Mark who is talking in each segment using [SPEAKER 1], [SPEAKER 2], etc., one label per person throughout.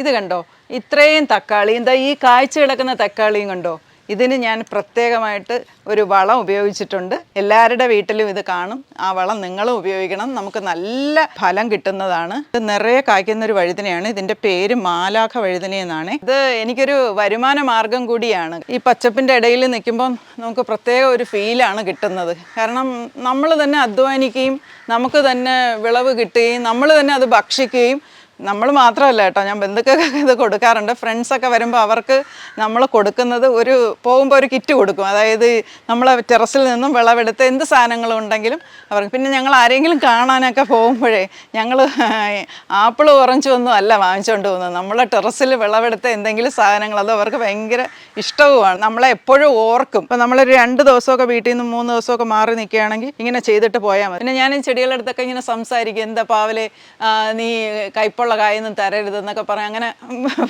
[SPEAKER 1] ഇത് കണ്ടോ? ഇത്രയും തക്കാളി എന്താ ഈ കാഴ്ച കിടക്കുന്ന തക്കാളിയും കണ്ടോ? ഇതിന് ഞാൻ പ്രത്യേകമായിട്ട് ഒരു വളം ഉപയോഗിച്ചിട്ടുണ്ട്. എല്ലാവരുടെ വീട്ടിലും ഇത് കാണും. ആ വളം നിങ്ങളും ഉപയോഗിക്കണം. നമുക്ക് നല്ല ഫലം കിട്ടുന്നതാണ്. ഇത് നിറയെ കായ്ക്കുന്ന ഒരു വഴുതനയാണ്. ഇതിന്റെ പേര് മാലാഖ വഴുതന എന്നാണ്. ഇത് എനിക്കൊരു വരുമാന മാർഗം കൂടിയാണ്. ഈ പച്ചപ്പിന്റെ ഇടയിൽ നിൽക്കുമ്പോൾ നമുക്ക് പ്രത്യേക ഒരു ഫീലാണ് കിട്ടുന്നത്. കാരണം നമ്മൾ തന്നെ അധ്വാനിക്കുകയും നമുക്ക് തന്നെ വിളവ് കിട്ടുകയും നമ്മൾ തന്നെ അത് ഭക്ഷിക്കുകയും നമ്മൾ മാത്രമല്ല കേട്ടോ. ഞാൻ ബന്ധുക്കൾക്ക് ഇത് കൊടുക്കാറുണ്ട്. ഫ്രണ്ട്സൊക്കെ വരുമ്പോൾ അവർക്ക് നമ്മൾ കൊടുക്കുന്നത് ഒരു പോകുമ്പോൾ ഒരു കിറ്റ് കൊടുക്കും. അതായത് നമ്മൾ ടെറസിൽ നിന്നും വിളവെടുത്ത് എന്ത് സാധനങ്ങളും ഉണ്ടെങ്കിലും അവർക്ക് പിന്നെ ഞങ്ങൾ ആരെങ്കിലും കാണാനൊക്കെ പോകുമ്പോഴേ ഞങ്ങൾ ആപ്പിൾ ഓറഞ്ച് ഒന്നും അല്ല വാങ്ങിച്ചുകൊണ്ട് പോകുന്നത്. നമ്മളെ ടെറസിൽ വിളവെടുത്ത എന്തെങ്കിലും സാധനങ്ങൾ അത് അവർക്ക് ഭയങ്കര ഇഷ്ടവുമാണ്. നമ്മളെ എപ്പോഴും ഓർക്കും. ഇപ്പം നമ്മളൊരു രണ്ട് ദിവസമൊക്കെ വീട്ടിൽ നിന്ന് മൂന്ന് ദിവസമൊക്കെ മാറി നിൽക്കുകയാണെങ്കിൽ ഇങ്ങനെ ചെയ്തിട്ട് പോയാൽ മതി. പിന്നെ ഞാൻ ഈ ചെടികളുടെ അടുത്തൊക്കെ ഇങ്ങനെ സംസാരിക്കും. എന്താ പാവലെ നീ കൈപ്പുള്ള കായൊന്നും തരരുതെന്നൊക്കെ പറയാം അങ്ങനെ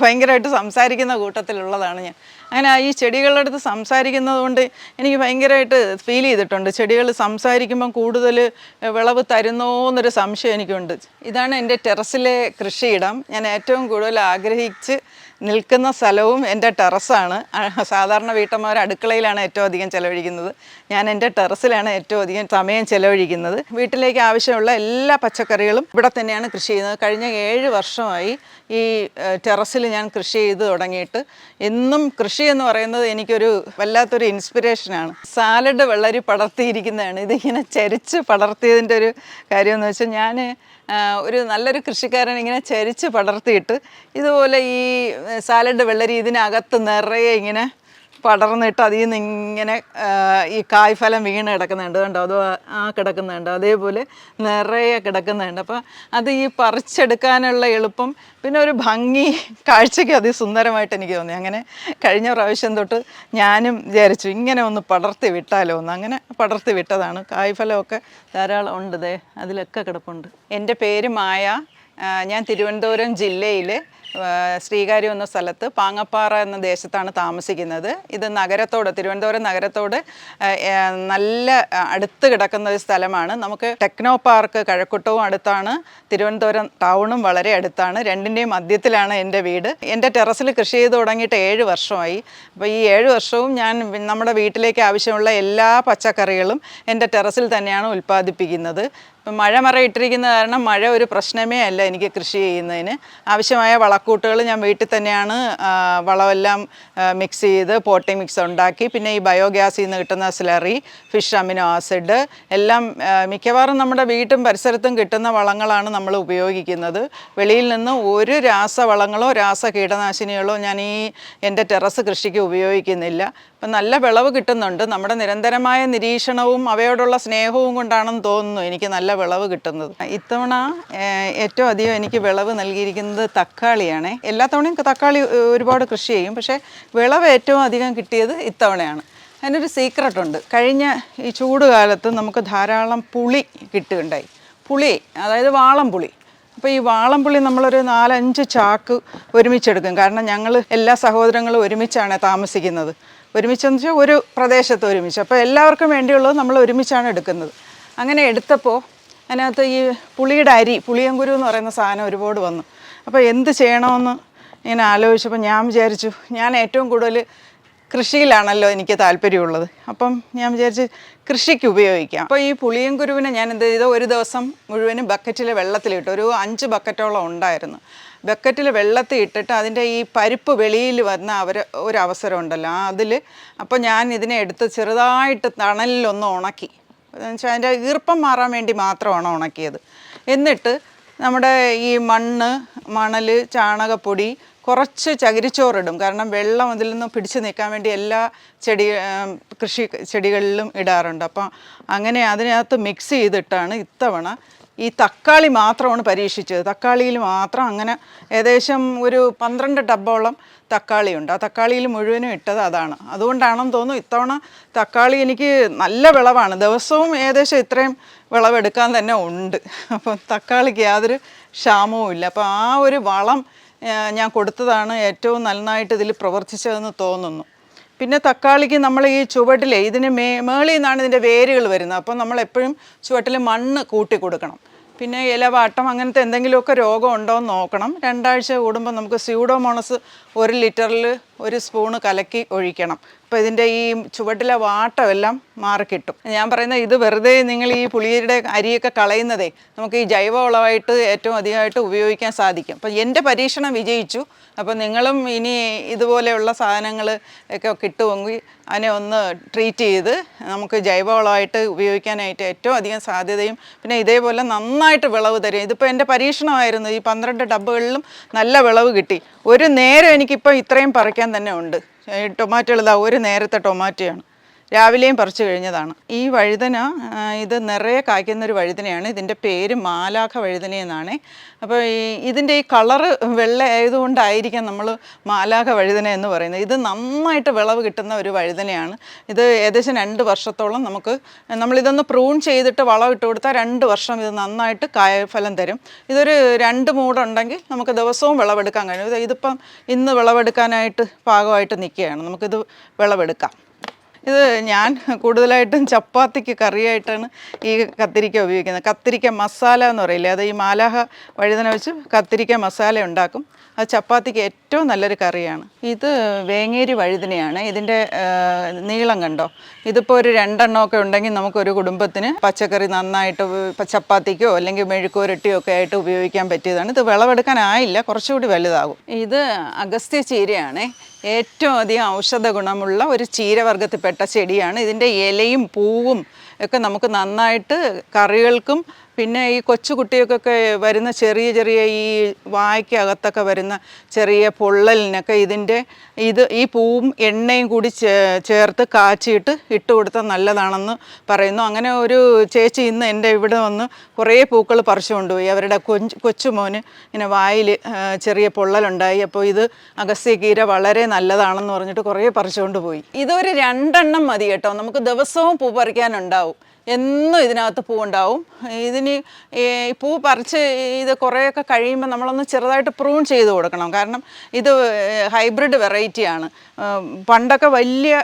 [SPEAKER 1] ഭയങ്കരമായിട്ട് സംസാരിക്കുന്ന കൂട്ടത്തിലുള്ളതാണ് ഞാൻ. അങ്ങനെ ഈ ചെടികളുടെ അടുത്ത് സംസാരിക്കുന്നത് കൊണ്ട് എനിക്ക് ഭയങ്കരമായിട്ട് ഫീൽ ചെയ്തിട്ടുണ്ട്. ചെടികൾ സംസാരിക്കുമ്പം കൂടുതൽ വിളവ് തരുന്നോ എന്നൊരു സംശയം എനിക്കുണ്ട്. ഇതാണ് എന്റെ ടെറസിലെ കൃഷിയിടം. ഞാൻ ഏറ്റവും കൂടുതൽ ആഗ്രഹിച്ച് നിൽക്കുന്ന സ്ഥലവും എന്റെ ടെറസാണ്. സാധാരണ വീട്ടമ്മമാർ അടുക്കളയിലാണ് ഏറ്റവും അധികം ചിലവഴിക്കുന്നത്. ഞാൻ എന്റെ ടെറസിലാണ് ഏറ്റവും അധികം സമയം ചിലവഴിക്കുന്നത്. വീട്ടിലേക്ക് ആവശ്യമുള്ള എല്ലാ പച്ചക്കറികളും ഇവിടെ തന്നെയാണ് കൃഷി ചെയ്യുന്നത്. കഴിഞ്ഞ ഏഴ് വർഷമായി ഈ ടെറസിൽ ഞാൻ കൃഷി ചെയ്ത് തുടങ്ങിയിട്ട് എന്നും കൃഷി എന്ന് പറയുന്നത് എനിക്കൊരു വല്ലാത്തൊരു ഇൻസ്പിറേഷനാണ്. സാലഡ് വെള്ളരി പടർത്തിയിരിക്കുന്നതാണ്. ഇതിങ്ങനെ ചരിച്ച് പടർത്തിയതിന്റെ ഒരു കാര്യമെന്ന് വെച്ചാൽ ഞാൻ ഒരു നല്ലൊരു കൃഷിക്കാരൻ ഇങ്ങനെ ചരിച്ച് പടർത്തിയിട്ട് ഇതുപോലെ ഈ സാലഡ് വെള്ളരി ഇതിനകത്ത് നിറയെ ഇങ്ങനെ പടർന്നിട്ട് അതിൽ നിന്ന് ഇങ്ങനെ ഈ കായ്ഫലം വീണ് കിടക്കുന്നുണ്ട് കണ്ടോ? അതോ ആ കിടക്കുന്നുണ്ട്. അതേപോലെ നിറയെ കിടക്കുന്നുണ്ട്. അപ്പോൾ അത് ഈ പറിച്ചെടുക്കാനുള്ള എളുപ്പം പിന്നെ ഒരു ഭംഗി കാഴ്ചയ്ക്ക് അതി സുന്ദരമായിട്ട് എനിക്ക് തോന്നി. അങ്ങനെ കഴിഞ്ഞ പ്രാവശ്യം തൊട്ട് ഞാനും വിചാരിച്ചു ഇങ്ങനെ ഒന്ന് പടർത്തി വിട്ടാലോ ഒന്ന് അങ്ങനെ പടർത്തി വിട്ടതാണ്. കായ്ഫലമൊക്കെ ധാരാളം ഉണ്ട് ദേ അതിലൊക്കെ കിടപ്പുണ്ട്. എന്റെ പേര് മായ. ഞാൻ തിരുവനന്തപുരം ജില്ലയിൽ ശ്രീകാര്യം എന്ന സ്ഥലത്ത് പാങ്ങപ്പാറ എന്ന ദേശത്താണ് താമസിക്കുന്നത്. ഇത് നഗരത്തോട് തിരുവനന്തപുരം നഗരത്തോട് നല്ല അടുത്ത് കിടക്കുന്ന ഒരു സ്ഥലമാണ്. നമുക്ക് ടെക്നോ പാർക്ക് കഴക്കൂട്ടവും അടുത്താണ്. തിരുവനന്തപുരം ടൗണും വളരെ അടുത്താണ്. രണ്ടിന്റെയും മധ്യത്തിലാണ് എന്റെ വീട്. എന്റെ ടെറസിൽ കൃഷി ചെയ്ത് തുടങ്ങിയിട്ട് ഏഴ് വർഷമായി. അപ്പോൾ ഈ ഏഴ് വർഷവും ഞാൻ നമ്മുടെ വീട്ടിലേക്ക് ആവശ്യമുള്ള എല്ലാ പച്ചക്കറികളും എന്റെ ടെറസിൽ തന്നെയാണ് ഉൽപ്പാദിപ്പിക്കുന്നത്. ഇപ്പം മഴ മറയിട്ടിരിക്കുന്ന കാരണം മഴ ഒരു പ്രശ്നമേ അല്ല എനിക്ക് കൃഷി ചെയ്യുന്നതിന്. ആവശ്യമായ വളക്കൂട്ടുകൾ ഞാൻ വീട്ടിൽ തന്നെയാണ് വളമെല്ലാം മിക്സ് ചെയ്ത് പോട്ടി മിക്സ് ഉണ്ടാക്കി. പിന്നെ ഈ ബയോഗ്യാസിൽ നിന്ന് കിട്ടുന്ന സ്ലറി ഫിഷ് അമിനോ ആസിഡ് എല്ലാം മിക്കവാറും നമ്മുടെ വീട്ടും പരിസരത്തും കിട്ടുന്ന വളങ്ങളാണ് നമ്മൾ ഉപയോഗിക്കുന്നത്. വെളിയിൽ നിന്ന് ഒരു രാസവളങ്ങളോ രാസ കീടനാശിനികളോ ഞാൻ ഈ എന്റെ ടെറസ് കൃഷിക്ക് ഉപയോഗിക്കുന്നില്ല. അപ്പം നല്ല വിളവ് കിട്ടുന്നുണ്ട്. നമ്മുടെ നിരന്തരമായ നിരീക്ഷണവും അവയോടുള്ള സ്നേഹവും കൊണ്ടാണെന്ന് തോന്നുന്നു എനിക്ക് നല്ല വിളവ് കിട്ടുന്നത്. ഇത്തവണ ഏറ്റവും അധികം എനിക്ക് വിളവ് നൽകിയിരിക്കുന്നത് തക്കാളിയാണ്. എല്ലാ തവണയും തക്കാളി ഒരുപാട് കൃഷി ചെയ്യും. പക്ഷേ വിളവ് ഏറ്റവും അധികം കിട്ടിയത് ഇത്തവണയാണ്. അതിനൊരു സീക്രട്ട് ഉണ്ട്. കഴിഞ്ഞ ഈ ചൂട് കാലത്ത് നമുക്ക് ധാരാളം പുളി കിട്ടുകയുണ്ടായി. പുളി അതായത് വാളം പുളി അപ്പോൾ ഈ വാളംപുളി നമ്മളൊരു നാലഞ്ച് ചാക്ക് ഒരുമിച്ചെടുക്കും. കാരണം ഞങ്ങൾ എല്ലാ സഹോദരങ്ങളും ഒരുമിച്ചാണ് താമസിക്കുന്നത്. ഒരുമിച്ചെന്ന് വെച്ചാൽ ഒരു പ്രദേശത്ത് ഒരുമിച്ച്. അപ്പോൾ എല്ലാവർക്കും വേണ്ടിയുള്ളത് നമ്മൾ ഒരുമിച്ചാണ് എടുക്കുന്നത്. അങ്ങനെ എടുത്തപ്പോൾ അതിനകത്ത് ഈ പുളിയുടെ അരി പുളിയങ്കുരു എന്ന് പറയുന്ന സാധനം ഒരുപാട് വന്നു. അപ്പോൾ എന്ത് ചെയ്യണമെന്ന് ഇങ്ങനെ ആലോചിച്ചപ്പോൾ ഞാൻ വിചാരിച്ചു ഞാൻ ഏറ്റവും കൂടുതൽ കൃഷിയിലാണല്ലോ എനിക്ക് താല്പര്യമുള്ളത്. അപ്പം ഞാൻ വിചാരിച്ച് കൃഷിക്ക് ഉപയോഗിക്കാം. അപ്പോൾ ഈ പുളിയങ്കുരുവിനെ ഞാൻ എന്ത് ചെയ്തു? ഒരു ദിവസം മുഴുവനും ബക്കറ്റിൽ വെള്ളത്തിലിട്ടു. ഒരു അഞ്ച് ബക്കറ്റോളം ഉണ്ടായിരുന്നു. ബക്കറ്റിൽ വെള്ളത്തിൽ ഇട്ടിട്ട് അതിന്റെ ഈ പരിപ്പ് വെളിയിൽ വന്ന അവർ ഒരു അവസരം ഉണ്ടല്ലോ അതിൽ അപ്പോൾ ഞാൻ ഇതിനെ എടുത്ത് ചെറുതായിട്ട് തണലിലൊന്ന് ഉണക്കി. എന്ന് വെച്ചാൽ അതിന്റെ ഈർപ്പം മാറാൻ വേണ്ടി മാത്രമാണ് ഉണക്കിയത്. എന്നിട്ട് നമ്മുടെ ഈ മണ്ണ് മണൽ ചാണകപ്പൊടി കുറച്ച് ചകിരിച്ചോറിടും. കാരണം വെള്ളം അതിൽ നിന്ന് പിടിച്ചു നിൽക്കാൻ വേണ്ടി എല്ലാ ചെടി കൃഷി ചെടികളിലും ഇടാറുണ്ട്. അപ്പം അങ്ങനെ അതിനകത്ത് മിക്സ് ചെയ്തിട്ടാണ് ഇത്തവണ ഈ തക്കാളി മാത്രമാണ് പരീക്ഷിച്ചത്. തക്കാളിയിൽ മാത്രം അങ്ങനെ ഏകദേശം ഒരു പന്ത്രണ്ട് ടബോളം തക്കാളിയുണ്ട്. ആ തക്കാളിയിൽ മുഴുവനും ഇട്ടത് അതാണ്. അതുകൊണ്ടാണെന്ന് തോന്നുന്നു ഇത്തവണ തക്കാളി എനിക്ക് നല്ല വിളവാണ്. ദിവസവും ഏകദേശം ഇത്രയും വിളവെടുക്കാൻ തന്നെ ഉണ്ട്. അപ്പം തക്കാളിക്ക് യാതൊരു ക്ഷാമവും ഇല്ല. അപ്പോൾ ആ ഒരു വളം ഞാൻ കൊടുത്തതാണ് ഏറ്റവും നന്നായിട്ട് ഇതിൽ പ്രവർത്തിച്ചതെന്ന് തോന്നുന്നു. പിന്നെ തക്കാളിക്ക് നമ്മൾ ഈ ചുവട്ടിലെ ഇതിന് മേ മേളിൽ നിന്നാണ് ഇതിന്റെ വേരുകൾ വരുന്നത്. അപ്പോൾ നമ്മൾ എപ്പോഴും ചുവട്ടിൽ മണ്ണ് കൂട്ടി കൊടുക്കണം. പിന്നെ ഇലവാട്ടം അങ്ങനത്തെ എന്തെങ്കിലുമൊക്കെ രോഗം ഉണ്ടോ എന്ന് നോക്കണം. രണ്ടാഴ്ച കൂടുമ്പോൾ നമുക്ക് സ്യൂഡോമോണസ് ഒരു ലിറ്ററിൽ ഒരു സ്പൂണ് കലക്കി ഒഴിക്കണം. അപ്പോൾ ഇതിന്റെ ഈ ചുവട്ടിലെ വാട്ടമെല്ലാം മാറിക്കിട്ടും. ഞാൻ പറയുന്നത് ഇത് വെറുതെ നിങ്ങൾ ഈ പുളിയുടെ അരിയൊക്കെ കളയുന്നതേ നമുക്ക് ഈ ജൈവവളമായിട്ട് ഏറ്റവും അധികമായിട്ട് ഉപയോഗിക്കാൻ സാധിക്കും. അപ്പം എന്റെ പരീക്ഷണം വിജയിച്ചു. അപ്പോൾ നിങ്ങളും ഇനി ഇതുപോലെയുള്ള സാധനങ്ങൾ ഒക്കെ കിട്ടുമെങ്കിൽ അതിനെ ഒന്ന് ട്രീറ്റ് ചെയ്ത് നമുക്ക് ജൈവവളമായിട്ട് ഉപയോഗിക്കാനായിട്ട് ഏറ്റവും അധികം സാധ്യതയും പിന്നെ ഇതേപോലെ നന്നായിട്ട് വിളവ് തരും. ഇതിപ്പോൾ എന്റെ പരീക്ഷണമായിരുന്നു. ഈ പന്ത്രണ്ട് ഡബ്ബുകളിലും നല്ല വിളവ് കിട്ടി. ഒരു നേരം എനിക്കിപ്പോൾ ഇത്രയും പറിക്കാൻ തന്നെ ഉണ്ട്. ഈ ടൊമാറ്റോകൾ ഇതാ ഒരു നേരത്തെ ടൊമാറ്റോയാണ് രാവിലെയും പറിച്ചു കഴിഞ്ഞതാണ്. ഈ വഴുതന ഇത് നിറയെ കായ്ക്കുന്ന ഒരു വഴുതനയാണ്. ഇതിന്റെ പേര് മാലാഖ വഴുതന എന്നാണ്. അപ്പോൾ ഈ ഇതിന്റെ ഈ കളറ് വെള്ള ആയതുകൊണ്ടായിരിക്കാം നമ്മൾ മാലാഖ വഴുതന എന്ന് പറയുന്നത്. ഇത് നന്നായിട്ട് വിളവ് കിട്ടുന്ന ഒരു വഴുതനയാണ്. ഇത് ഏകദേശം രണ്ട് വർഷത്തോളം നമുക്ക് നമ്മളിതൊന്ന് പ്രൂൺ ചെയ്തിട്ട് വളം ഇട്ട് കൊടുത്താൽ രണ്ട് വർഷം ഇത് നന്നായിട്ട് കായഫലം തരും. ഇതൊരു രണ്ട് മൂടുണ്ടെങ്കിൽ നമുക്ക് ദിവസവും വിളവെടുക്കാൻ കഴിയും. ഇതിപ്പം ഇന്ന് വിളവെടുക്കാനായിട്ട് പാകമായിട്ട് നിൽക്കുകയാണ്. നമുക്കിത് വിളവെടുക്കാം. ഇത് ഞാൻ കൂടുതലായിട്ടും ചപ്പാത്തിക്ക് കറിയായിട്ടാണ് ഈ കത്തിരിക്ക ഉപയോഗിക്കുന്നത്. കത്തിരിക്ക മസാല എന്ന് പറയില്ലേ അത് ഈ മാലാഹ വഴുതന വെച്ച് കത്തിരിക്ക മസാല ഉണ്ടാക്കും. അത് ചപ്പാത്തിക്ക് ഏറ്റവും നല്ലൊരു കറിയാണ്. ഇത് വേങ്ങേരി വഴുതനയാണ്. ഇതിന്റെ നീളം കണ്ടോ? ഇതിപ്പോൾ ഒരു രണ്ടെണ്ണമൊക്കെ ഉണ്ടെങ്കിൽ നമുക്കൊരു കുടുംബത്തിന് പച്ചക്കറി നന്നായിട്ട് ചപ്പാത്തിക്കോ അല്ലെങ്കിൽ മെഴുക്കുരട്ടിയോ ഒക്കെ ആയിട്ട് ഉപയോഗിക്കാൻ പറ്റിയതാണ്. ഇത് വിളവെടുക്കാനായില്ല കുറച്ചുകൂടി വലുതാകും. ഇത് അഗസ്ത്യ ചീരയാണേ. ഏറ്റവും അധികം ഔഷധ ഗുണമുള്ള ഒരു ചീരവർഗത്തിൽപ്പെട്ട ചെടിയാണ്. ഇതിന്റെ ഇലയും പൂവും ഒക്കെ നമുക്ക് നന്നായിട്ട് കറികൾക്കും പിന്നെ ഈ കൊച്ചു കുട്ടികൾക്കൊക്കെ വരുന്ന ചെറിയ ചെറിയ ഈ വായ്ക്കകത്തൊക്കെ വരുന്ന ചെറിയ പൊള്ളലിനൊക്കെ ഇതിന്റെ ഇത് ഈ പൂവും എണ്ണയും കൂടി ചേർത്ത് കാച്ചിയിട്ട് ഇട്ട് കൊടുത്താൽ നല്ലതാണെന്ന് പറയുന്നു. അങ്ങനെ ഒരു ചേച്ചി ഇന്ന് എന്റെ ഇവിടെ വന്ന് കുറേ പൂക്കൾ പറിച്ചു കൊണ്ടുപോയി. അവരുടെ കൊഞ്ച് കൊച്ചുമോന് ഇങ്ങനെ വായിൽ ചെറിയ പൊള്ളലുണ്ടായി. അപ്പോൾ ഇത് അഗസ്യകീര വളരെ നല്ലതാണെന്ന് പറഞ്ഞിട്ട് കുറേ പറിച്ചുകൊണ്ട് പോയി ഇതൊരു രണ്ടെണ്ണം മതി കേട്ടോ. നമുക്ക് ദിവസവും പൂ പറിക്കാനുണ്ടാവും. എന്നും ഇതിനകത്ത് പൂവുണ്ടാവും. ഇതിന് ഈ പൂ പറിച്ച് ഇത് കുറേയൊക്കെ കഴിയുമ്പോൾ നമ്മളൊന്ന് ചെറുതായിട്ട് പ്രൂൺ ചെയ്ത് കൊടുക്കണം. കാരണം ഇത് ഹൈബ്രിഡ് വെറൈറ്റിയാണ്. പണ്ടൊക്കെ വലിയ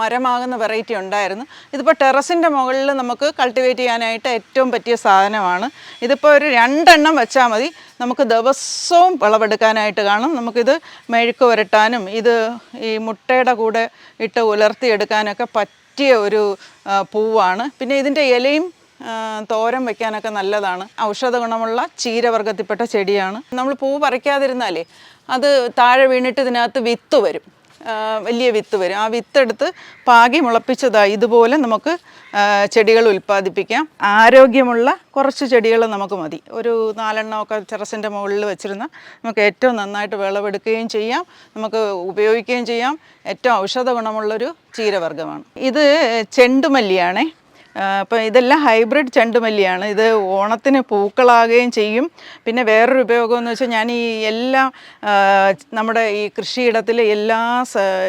[SPEAKER 1] മരമാകുന്ന വെറൈറ്റി ഉണ്ടായിരുന്നു. ഇതിപ്പോൾ ടെറസിന്റെ മുകളിൽ നമുക്ക് കൾട്ടിവേറ്റ് ചെയ്യാനായിട്ട് ഏറ്റവും പറ്റിയ സാധനമാണ്. ഇതിപ്പോൾ ഒരു രണ്ടെണ്ണം വെച്ചാൽ മതി. നമുക്ക് ദിവസവും വിളവെടുക്കാനായിട്ട് കാണും. നമുക്കിത് മെഴുക്ക് പുരട്ടാനും ഇത് ഈ മുട്ടയുടെ കൂടെ ഇട്ട് ഉലർത്തിയെടുക്കാനൊക്കെ പറ്റിയ ഒരു പൂവാണ്. പിന്നെ ഇതിന്റെ ഇലയും തോരം വെക്കാനൊക്കെ നല്ലതാണ്. ഔഷധ ഗുണമുള്ള ചീരവർഗത്തിൽപ്പെട്ട ചെടിയാണ്. നമ്മൾ പൂ പറിക്കാതിരുന്നാലേ അത് താഴെ വീണിട്ട് ഇതിനകത്ത് വിത്ത് വരും. വലിയ വിത്ത് വരും. ആ വിത്തെടുത്ത് പാകി മുളപ്പിച്ചതായി ഇതുപോലെ നമുക്ക് ചെടികൾ ഉൽപ്പാദിപ്പിക്കാം. ആരോഗ്യമുള്ള കുറച്ച് ചെടികൾ നമുക്ക് മതി. ഒരു നാലെണ്ണമൊക്കെ ടെറസിന്റെ മുകളിൽ വെച്ചിരുന്ന നമുക്ക് ഏറ്റവും നന്നായിട്ട് വിളവെടുക്കുകയും ചെയ്യാം. നമുക്ക് ഉപയോഗിക്കുകയും ചെയ്യാം. ഏറ്റവും ഔഷധ ഗുണമുള്ളൊരു ചീരവർഗമാണ്. ഇത് ചെണ്ടുമല്ലിയാണേ. അപ്പോൾ ഇതെല്ലാം ഹൈബ്രിഡ് ചെണ്ടുമല്ലിയാണ്. ഇത് ഓണത്തിന് പൂക്കളാകുകയും ചെയ്യും. പിന്നെ വേറൊരു ഉപയോഗം എന്ന് വെച്ചാൽ ഞാൻ ഈ എല്ലാ നമ്മുടെ ഈ കൃഷിയിടത്തിലെ എല്ലാ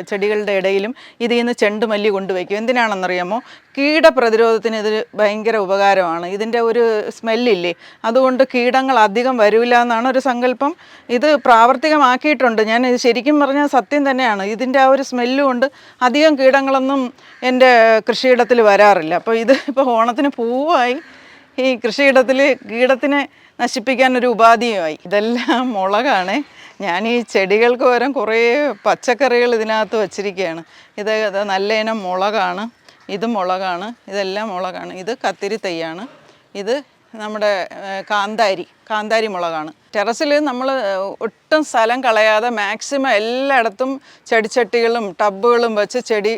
[SPEAKER 1] ചെടികളുടെ ഇടയിലും ഇതിൽ നിന്ന് ചെണ്ടുമല്ലി കൊണ്ടുവയ്ക്കും. എന്തിനാണെന്നറിയാമോ? കീടപ്രതിരോധത്തിന് ഇത് ഭയങ്കര ഉപകാരമാണ്. ഇതിന്റെ ഒരു സ്മെല്ലില്ലേ? അതുകൊണ്ട് കീടങ്ങൾ അധികം വരില്ല എന്നാണ് ഒരു സങ്കല്പം. ഇത് പ്രാവർത്തികമാക്കിയിട്ടുണ്ട്. ഞാൻ ഇത് ശരിക്കും പറഞ്ഞാൽ സത്യം തന്നെയാണ്. ഇതിന്റെ ആ ഒരു സ്മെല്ലും കൊണ്ട് അധികം കീടങ്ങളൊന്നും എന്റെ കൃഷിയിടത്തിൽ വരാറില്ല. അപ്പോൾ ഇത് ഇപ്പോൾ ഓണത്തിന് പൂവായി. ഈ കൃഷിയിടത്തിൽ കീടത്തിനെ നശിപ്പിക്കാൻ ഒരു ഉപാധിയുമായി. ഇതെല്ലാം മുളകാണ്. ഞാൻ ഈ ചെടികൾക്ക് പകരം കുറേ പച്ചക്കറികൾ ഇതിനകത്ത് വച്ചിരിക്കുകയാണ് ഇത് നല്ല ഇനം മുളകാണ്. ഇത് മുളകാണ്. ഇതെല്ലാം മുളകാണ്. ഇത് കത്തിരി തൈയാണ് ഇത് നമ്മുടെ കാന്താരി കാന്താരി മുളകാണ്. ടെറസിൽ നമ്മൾ ഒട്ടും സ്ഥലം കളയാതെ മാക്സിമം എല്ലായിടത്തും ചെടിച്ചട്ടികളും ടബുകളും വെച്ച് ചെടി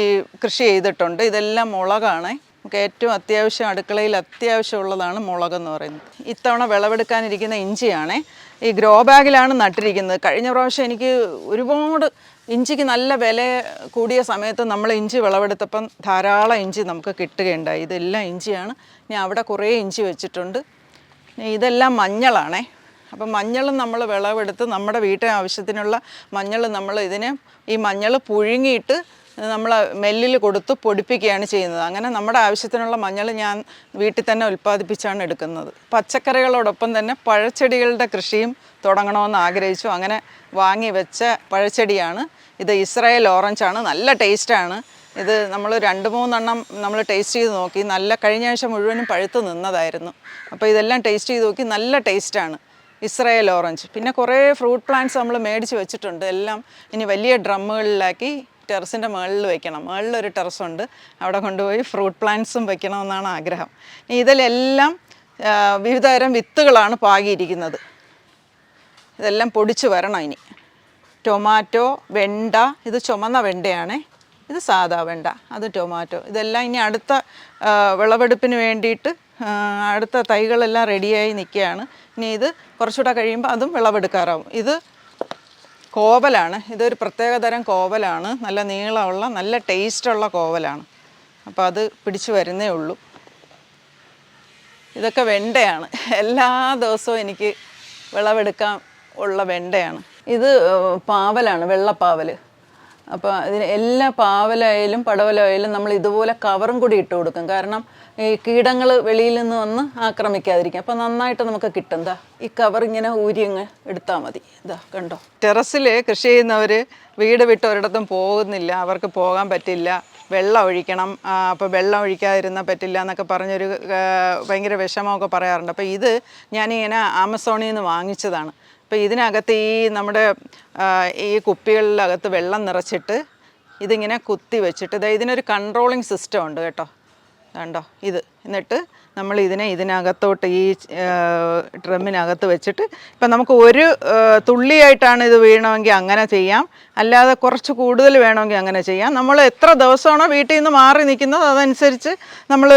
[SPEAKER 1] ഈ കൃഷി ചെയ്തിട്ടുണ്ട്. ഇതെല്ലാം മുളകാണ്. നമുക്ക് ഏറ്റവും അത്യാവശ്യം അടുക്കളയിൽ അത്യാവശ്യമുള്ളതാണ് മുളക് എന്ന് പറയുന്നത്. ഇത്തവണ വിളവെടുക്കാനിരിക്കുന്ന ഇഞ്ചിയാണേ. ഈ ഗ്രോ ബാഗിലാണ് നട്ടിരിക്കുന്നത്. കഴിഞ്ഞ പ്രാവശ്യം എനിക്ക് ഒരുപാട് ഇഞ്ചിക്ക് നല്ല വില കൂടിയ സമയത്ത് നമ്മൾ ഇഞ്ചി വിളവെടുത്തപ്പം ധാരാളം ഇഞ്ചി നമുക്ക് കിട്ടുകയുണ്ടായി. ഇതെല്ലാം ഇഞ്ചിയാണ്. ഞാൻ അവിടെ കുറേ ഇഞ്ചി വെച്ചിട്ടുണ്ട്. ഇതെല്ലാം മഞ്ഞളാണേ. അപ്പം മഞ്ഞളും നമ്മൾ വിളവെടുത്ത് നമ്മുടെ വീട്ടിൽ ആവശ്യത്തിനുള്ള മഞ്ഞൾ നമ്മൾ ഇതിനെ ഈ മഞ്ഞൾ പുഴുങ്ങിയിട്ട് നമ്മൾ മെല്ലിൽ കൊടുത്ത് പൊടിപ്പിക്കുകയാണ് ചെയ്യുന്നത്. അങ്ങനെ നമ്മുടെ ആവശ്യത്തിനുള്ള മഞ്ഞൾ ഞാൻ വീട്ടിൽ തന്നെ ഉൽപ്പാദിപ്പിച്ചാണ് എടുക്കുന്നത്. പച്ചക്കറികളോടൊപ്പം തന്നെ പഴച്ചെടികളുടെ കൃഷിയും തുടങ്ങണമെന്ന് ആഗ്രഹിച്ചു. അങ്ങനെ വാങ്ങി വെച്ച പഴച്ചെടിയാണ് ഇത് ഇസ്രായേൽ ഓറഞ്ച് ആണ്. നല്ല ടേസ്റ്റാണ് ഇത് നമ്മൾ രണ്ട് മൂന്നെണ്ണം നമ്മൾ ടേസ്റ്റ് ചെയ്ത് നോക്കി. നല്ല കഴിഞ്ഞ ആഴ്ച മുഴുവനും പഴുത്ത് നിന്നതായിരുന്നു. അപ്പോൾ ഇതെല്ലാം ടേസ്റ്റ് ചെയ്ത് നോക്കി നല്ല ടേസ്റ്റാണ് ഇസ്രായേൽ ഓറഞ്ച് പിന്നെ കുറേ ഫ്രൂട്ട് പ്ലാന്റ്സ് നമ്മൾ മേടിച്ച് വെച്ചിട്ടുണ്ട്. എല്ലാം ഇനി വലിയ ഡ്രമ്മുകളിലാക്കി ടെറസിന്റെ മുകളിൽ വെക്കണം. മുകളിലൊരു ടെറസുണ്ട് അവിടെ കൊണ്ടുപോയി ഫ്രൂട്ട് പ്ലാന്റ്സും വെക്കണമെന്നാണ് ആഗ്രഹം. ഇനി ഇതിലെല്ലാം വിവിധതരം വിത്തുകളാണ് പാകിയിരിക്കുന്നത്. ഇതെല്ലാം പൊടിച്ച് വരണം ഇനി. ടൊമാറ്റോ വെണ്ട ഇത് ചുമന്ന വെണ്ടയാണ്. ഇത് സാധാ വെണ്ട അത് ടൊമാറ്റോ. ഇതെല്ലാം ഇനി അടുത്ത വിളവെടുപ്പിന് വേണ്ടിയിട്ട് അടുത്ത തൈകളെല്ലാം റെഡിയായി നിൽക്കുകയാണ്. ഇനി ഇത് കുറച്ചുകൂടെ കഴിയുമ്പോൾ അതും വിളവെടുക്കാറാവും. ഇത് കോവലാണ്. ഇതൊരു പ്രത്യേക തരം കോവലാണ്. നല്ല നീളമുള്ള നല്ല ടേസ്റ്റുള്ള കോവലാണ്. അപ്പോൾ അത് പിടിച്ചു വരുന്നേ ഉള്ളൂ. ഇതൊക്കെ വെണ്ടയാണ്. എല്ലാ ദിവസവും എനിക്ക് വിളവെടുക്കാൻ ഉള്ള വെണ്ടയാണ്. ഇത് പാവലാണ് വെള്ളപ്പാവൽ അപ്പോൾ ഇതിന് എല്ലാ പാവലായാലും പടവലായാലും നമ്മൾ ഇതുപോലെ കവറും കൂടി ഇട്ട് കൊടുക്കും. കാരണം ഈ കീടങ്ങൾ വെളിയിൽ നിന്ന് വന്ന് ആക്രമിക്കാതിരിക്കും. അപ്പോൾ നന്നായിട്ട് നമുക്ക് കിട്ടും. ദാ ഈ കവർ ഇങ്ങനെ ഊരി അങ്ങ് എടുത്താൽ മതി. ഇതാ കണ്ടോ? ടെറസിൽ കൃഷി ചെയ്യുന്നവർ വീട് വിട്ട് ഒരിടത്തും പോകുന്നില്ല. അവർക്ക് പോകാൻ പറ്റില്ല. വെള്ളം ഒഴിക്കണം. അപ്പോൾ വെള്ളം ഒഴിക്കാതിരുന്നാൽ പറ്റില്ല എന്നൊക്കെ പറഞ്ഞൊരു ഭയങ്കര വിഷമമൊക്കെ പറയാറുണ്ട്. അപ്പോൾ ഇത് ഞാനിങ്ങനെ ആമസോണിൽ നിന്ന് വാങ്ങിച്ചതാണ്. അപ്പോൾ ഇതിനകത്ത് ഈ നമ്മുടെ ഈ കുപ്പികളിലകത്ത് വെള്ളം നിറച്ചിട്ട് ഇതിങ്ങനെ കുത്തി വെച്ചിട്ട് ഇതാ ഇതിനൊരു കൺട്രോളിങ് സിസ്റ്റം ഉണ്ട് കേട്ടോ. കണ്ടോ? ഇത്. എന്നിട്ട് നമ്മൾ ഇതിനെ ഇതിനകത്തോട്ട് ഈ ഡ്രമ്മിനകത്ത് വെച്ചിട്ട് ഇപ്പം നമുക്ക് ഒരു തുള്ളിയായിട്ടാണ് ഇത് വീണമെങ്കിൽ അങ്ങനെ ചെയ്യാം. അല്ലാതെ കുറച്ച് കൂടുതൽ വേണമെങ്കിൽ അങ്ങനെ ചെയ്യാം. നമ്മൾ എത്ര ദിവസമാണോ വീട്ടിൽ നിന്ന് മാറി നിൽക്കുന്നത് അതനുസരിച്ച് നമ്മൾ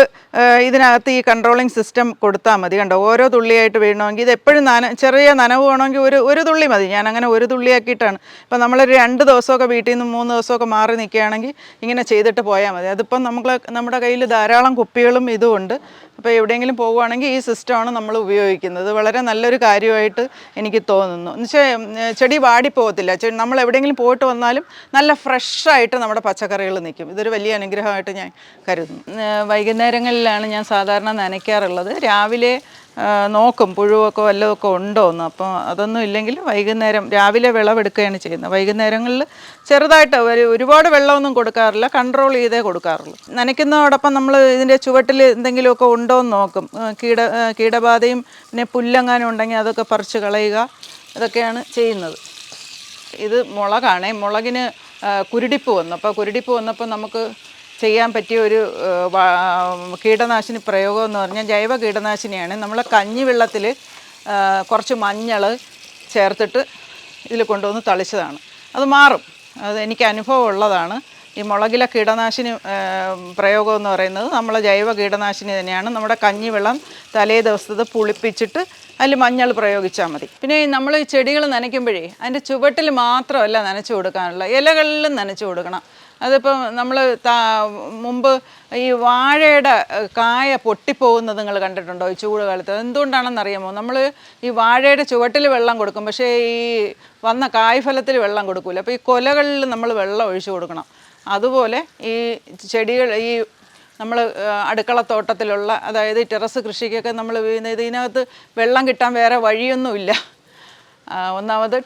[SPEAKER 1] ഇതിനകത്ത് ഈ കൺട്രോളിങ് സിസ്റ്റം കൊടുത്താൽ മതി. കണ്ടോ ഓരോ തുള്ളിയായിട്ട് വീഴണമെങ്കിൽ ഇത് എപ്പോഴും നന ചെറിയ നനവ് വേണമെങ്കിൽ ഒരു ഒരു തുള്ളി മതി. ഞാൻ അങ്ങനെ ഒരു തുള്ളിയാക്കിയിട്ടാണ്. ഇപ്പം നമ്മളൊരു രണ്ട് ദിവസമൊക്കെ വീട്ടിൽ നിന്ന് മൂന്ന് ദിവസമൊക്കെ മാറി നിൽക്കുകയാണെങ്കിൽ ഇങ്ങനെ ചെയ്തിട്ട് പോയാൽ മതി. അതിപ്പം നമ്മൾ നമ്മുടെ കയ്യിൽ ധാരാളം കുപ്പികളും ഇതും ഉണ്ട്. അപ്പോൾ എവിടെയെങ്കിലും പോകുവാണെങ്കിൽ ഈ സിസ്റ്റമാണ് നമ്മൾ ഉപയോഗിക്കുന്നത്. വളരെ നല്ലൊരു കാര്യമായിട്ട് എനിക്ക് തോന്നുന്നു. എന്നുവെച്ചാൽ ചെടി വാടിപ്പോകത്തില്ല. ചെ- നമ്മൾ എവിടെയെങ്കിലും പോയിട്ട് വന്നാലും നല്ല ഫ്രഷായിട്ട് നമ്മുടെ പച്ചക്കറികൾ നിൽക്കും. ഇതൊരു വലിയ അനുഗ്രഹമായിട്ട് ഞാൻ കരുതുന്നു. വൈകുന്നേരങ്ങളിലാണ് ഞാൻ സാധാരണ നനയ്ക്കാറുള്ളത്. രാവിലെ നോക്കും പുഴുവൊക്കെ വല്ലതൊക്കെ ഉണ്ടോ എന്ന് അപ്പോൾ അതൊന്നും ഇല്ലെങ്കിൽ വൈകുന്നേരം രാവിലെ വിളവെടുക്കുകയാണ് ചെയ്യുന്നത്. വൈകുന്നേരങ്ങളിൽ ചെറുതായിട്ട് ഒരു ഒരുപാട് വെള്ളമൊന്നും കൊടുക്കാറില്ല കൺട്രോൾ ചെയ്തേ കൊടുക്കാറുള്ളൂ. നനയ്ക്കുന്നതോടൊപ്പം നമ്മൾ ഇതിന്റെ ചുവട്ടിൽ എന്തെങ്കിലുമൊക്കെ ഉണ്ടോ എന്ന് നോക്കും കീട കീടബാധയും പിന്നെ പുല്ലെങ്ങാനും ഉണ്ടെങ്കിൽ അതൊക്കെ പറിച്ച് കളയുക. ഇതൊക്കെയാണ് ചെയ്യുന്നത്. ഇത് മുളകാണേ. മുളകിന് കുരുടിപ്പ് വന്നു. അപ്പോൾ കുരുടിപ്പ് വന്നപ്പോൾ നമുക്ക് ചെയ്യാൻ പറ്റിയ ഒരു കീടനാശിനി പ്രയോഗം എന്ന് പറഞ്ഞാൽ ജൈവ കീടനാശിനിയാണ്. നമ്മൾ കഞ്ഞിവെള്ളത്തിൽ കുറച്ച് മഞ്ഞൾ ചേർത്തിട്ട് ഇതിൽ കൊണ്ടുവന്ന് തളിച്ചതാണ്. അത് മാറും. അത് എനിക്ക് അനുഭവം ഉള്ളതാണ്. ഈ മുളകില കീടനാശിനി പ്രയോഗം എന്ന് പറയുന്നത് നമ്മളെ ജൈവ കീടനാശിനി തന്നെയാണ്. നമ്മുടെ കഞ്ഞിവെള്ളം തലേ ദിവസത്തെ പുളിപ്പിച്ചിട്ട് അതിൽ മഞ്ഞൾ പ്രയോഗിച്ചാൽ മതി. പിന്നെ നമ്മൾ ഈ ചെടികൾ നനയ്ക്കുമ്പോഴേ അതിന്റെ ചുവട്ടിൽ മാത്രമല്ല നനച്ചു കൊടുക്കാനുള്ള ഇലകളിലും നനച്ചു കൊടുക്കണം. അതിപ്പോൾ നമ്മൾ മുമ്പ് ഈ വാഴയുടെ കായ പൊട്ടിപ്പോകുന്നത് നിങ്ങൾ കണ്ടിട്ടുണ്ടോ? ഈ ചൂട് കാലത്ത്. എന്തുകൊണ്ടാണെന്ന് അറിയാമോ നമ്മൾ ഈ വാഴയുടെ ചുവട്ടിൽ വെള്ളം കൊടുക്കും. പക്ഷേ ഈ വന്ന കായ്ഫലത്തിൽ വെള്ളം കൊടുക്കില്ല അപ്പോൾ ഈ കൊലകളിൽ നമ്മൾ വെള്ളം ഒഴിച്ചു കൊടുക്കണം. അതുപോലെ ഈ ചെടികൾ ഈ നമ്മൾ അടുക്കളത്തോട്ടത്തിലുള്ള അതായത് ടെറസ് കൃഷിക്കൊക്കെ നമ്മൾ ഇതിനകത്ത് വെള്ളം കിട്ടാൻ വേറെ വഴിയൊന്നുമില്ല. ഒന്നാമത്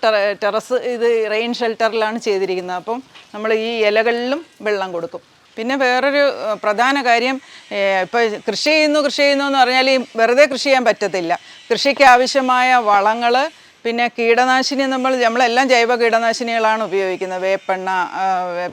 [SPEAKER 1] ടെറസ് ഇത് റെയിൻ ഷെൽട്ടറിലാണ് ചെയ്തിരിക്കുന്നത്. അപ്പം നമ്മൾ ഈ ഇലകളിലും വെള്ളം കൊടുക്കും. പിന്നെ വേറൊരു പ്രധാന കാര്യം ഇപ്പോൾ കൃഷി ചെയ്യുന്നു കൃഷി ചെയ്യുന്നു എന്ന് പറഞ്ഞാൽ ഈ വെറുതെ കൃഷി ചെയ്യാൻ പറ്റത്തില്ല. കൃഷിക്ക് ആവശ്യമായ വളങ്ങൾ പിന്നെ കീടനാശിനി നമ്മൾ നമ്മളെല്ലാം ജൈവ കീടനാശിനികളാണ് ഉപയോഗിക്കുന്നത്. വേപ്പെണ്ണ